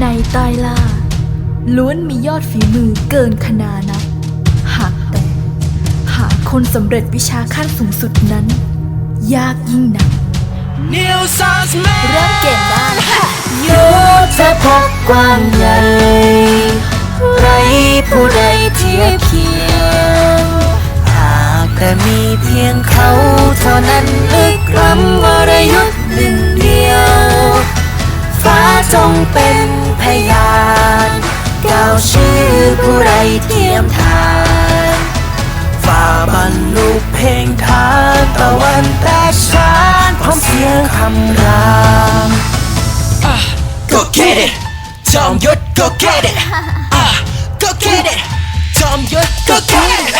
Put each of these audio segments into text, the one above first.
ในใต้ล่า ล้วนมียอดฝีมือเกินขนานับหากแต่ หาคนสำเร็จวิชาขั้นสูงสุดนั้น ยากยิ่งนักเริ่มเกมได้ยุทธภพกว้างใหญ่ ไรผู้ใดเทียบเคียง หากแต่มีเพียงเขาเท่านั้นลึกล้ำวรยุทธ์หนึ่งเดียว ฟ้าจงเป็น พยานก้าวชื่อผู้ไรเทียมทานฝ่าบรรลุเพลงทานตะวันแตกฉานพร้อมเสียงคำราม Go get it จอมยุทธ Go get it อะ Go get it จอมยุทธ Go get it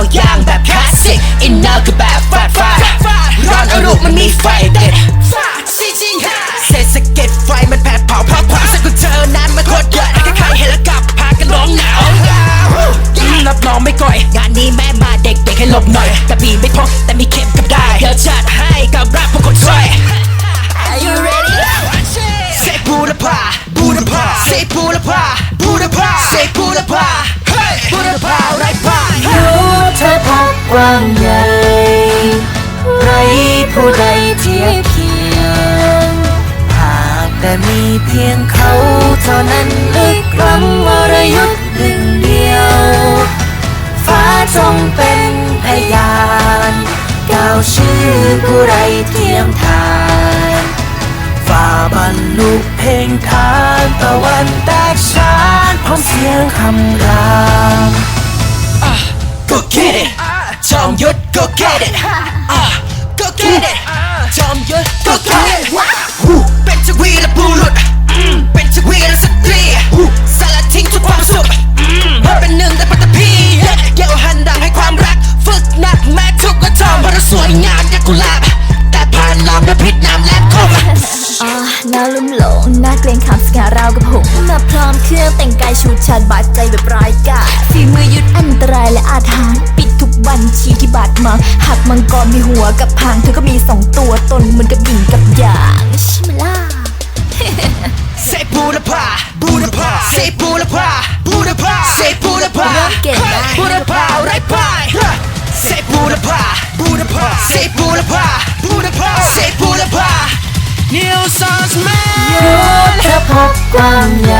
าวย่างแบบคลาสสิกอินเนอร์คือแบบฟาดฟาดร้อนอรุมันมีไฟเด็ดจริงๆเศษสะเก็ดไฟมันแผดเผาเพราะความสักของเธอนั้นมันโคตรเดือดใครๆเห็นแล้วกลับพากันร้องหนาวรับน้องไม่ก่อย งานนี้แม่มาเด็กๆให้หลบหน่อยกระบี่ไม่พกแต่มีเข็มกับได้เดี๋ยวจัดให้กับรักพวกคนช่วย Are you ready? Say บูรพาบูรพา Say บูรพาบูรพา Say บูรพา Hey บูร ว้างใหญ่ไรผู้ใดเทียบเคียง หากแต่มีเพียงเขาเท่านั้นลึกล้ำวรยุทธ์หนึ่งเดียว ฟ้าจงเป็นพยานก้าวชื่อผู้ไรเทียมทานฝ่าบรรลุเพลงทานตะวันแตกฉานพร้อมเสียงคำราม Go get it จอมยุทธ Go get it อะ Go get it จอมยุทธ Go get it ฮู้เป็นชวีและบุรุษอืมเป็นชวีและสตรีฮู้สละทิ้งทุกความสุขอืมเพื่อเป็นหนึ่งในปัตตภีเกี่ยวหันดังให้ความรัก ฝึกหนักแม้ทุกข์ก็ทอมเพราะเราสวยงามอย่างกุหลาบแต่ผ่านลองด้วยพิษน้ำและคมอ่าหน้าลุ่มหลงหน้าเกรงขามสง่าราวกับผมมาพร้อมเครื่องแต่งกายชูชัดบาดใจแบบร้าย หัวกับหางเธอก็มีสองตัวตนเหมือนกับหญิงกับหยางใช่ไหมล่ะ เซบูรพาบูรพาเซบูรพาบูรพาเซบูรพาเริ่มเก่งได้บูรพาไรพ่ายเซบูรพาบูรพาเซบูรพาบูรพาเซบูรพา New Songs Man ยุทธภพกว้างใหญ่